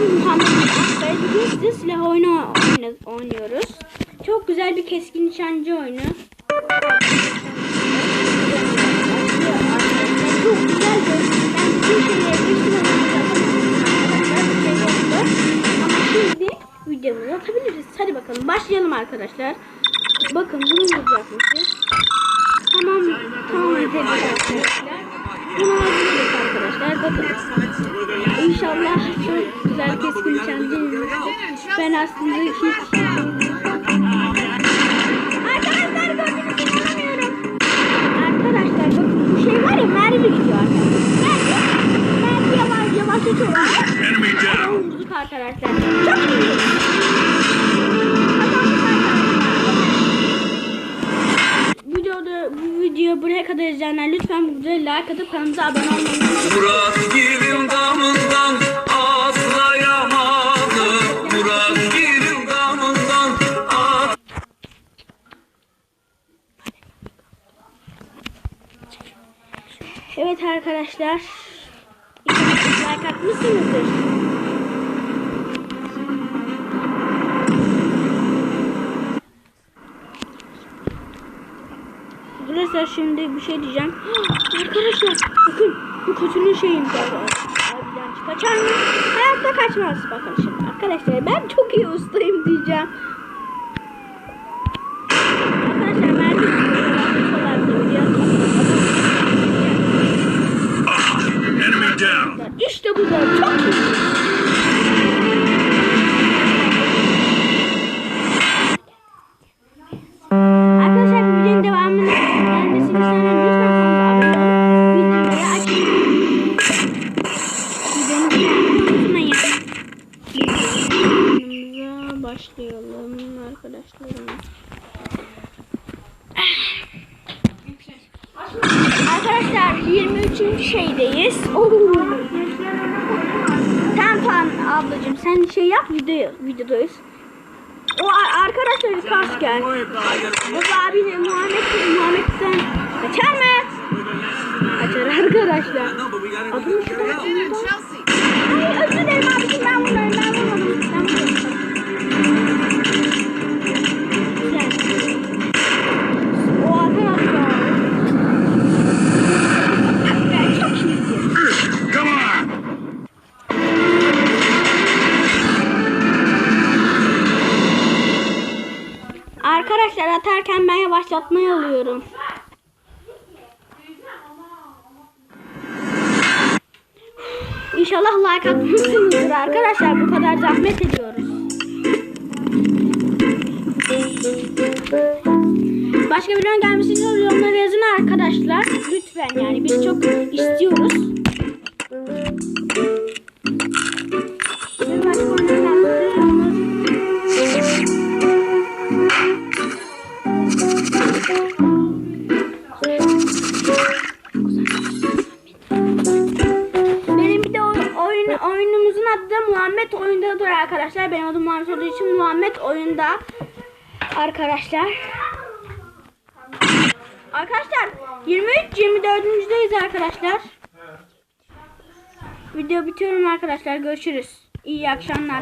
ben Muhammed Akbay. Bugün size silah oyunu oynuyoruz. Çok güzel bir keskin nişancı oyunu. Çok güzel Ben bütün şeyleri geçtim Ama şimdi videomuzu atabiliriz. Hadi bakalım başlayalım arkadaşlar. Bakın bunu vuracakmışız. Tamam tamam arkadaşlar. Bunu hazırladık arkadaşlar. Bakın. İnşallah güzel keskin nişancı Ben aslında hiç... Arkadaşlar gördüğünüz gibi inanamıyorum. Arkadaşlar bakın bu şey var ya mermi gidiyor arkadaşlar. Mermi, mermi yavaş yavaş geçiyor. Enemy down. Vurduk arkadaşlar. Çok iyi. Kazandık arkadaşlar. Videoda bu video buraya kadar izleyenler lütfen bu videoya like atıp kanalımıza abone olmayı unutmayın. Murat gelin damından Evet arkadaşlar. Like atmışsınızdır. Arkadaşlar şimdi bir şey diyeceğim. Arkadaşlar bakın bu kötünün şeyiymiş Abiden kaçar mı? Hayatta kaçmaz. Bakın şimdi arkadaşlar ben çok iyi ustayım diyeceğim. Arkadaşlar ben de Enemy down. İşte bu da çok iyi. Arkadaşlar bu videonun devamını gelmesini isteyen lütfen kanala abone olun. Videoları açın. Videomu beğenmeyi unutmayın. Videomuza başlayalım arkadaşlarım. Arkadaşlar 23. şeydeyiz. Oo. Tamam ablacığım sen şey yap video videodayız. O ar- arkadaşlar kas gel. Baba abi Muhammed Muhammed sen kaçar mı? Kaçar arkadaşlar. Adını çıkar. Arkadaşlar atarken ben yavaşlatmayı alıyorum. İnşallah like atmışsınızdır arkadaşlar. Bu kadar zahmet ediyoruz. Başka videonun gelmesini istiyorsanız yorumlara yazın arkadaşlar. Lütfen yani biz çok istiyoruz. Muhammed Oyundadır arkadaşlar. Benim adım Muhammed olduğu için Muhammed Oyunda arkadaşlar. Arkadaşlar 23 24.deyiz arkadaşlar. Video bitiyorum arkadaşlar. Görüşürüz. İyi akşamlar.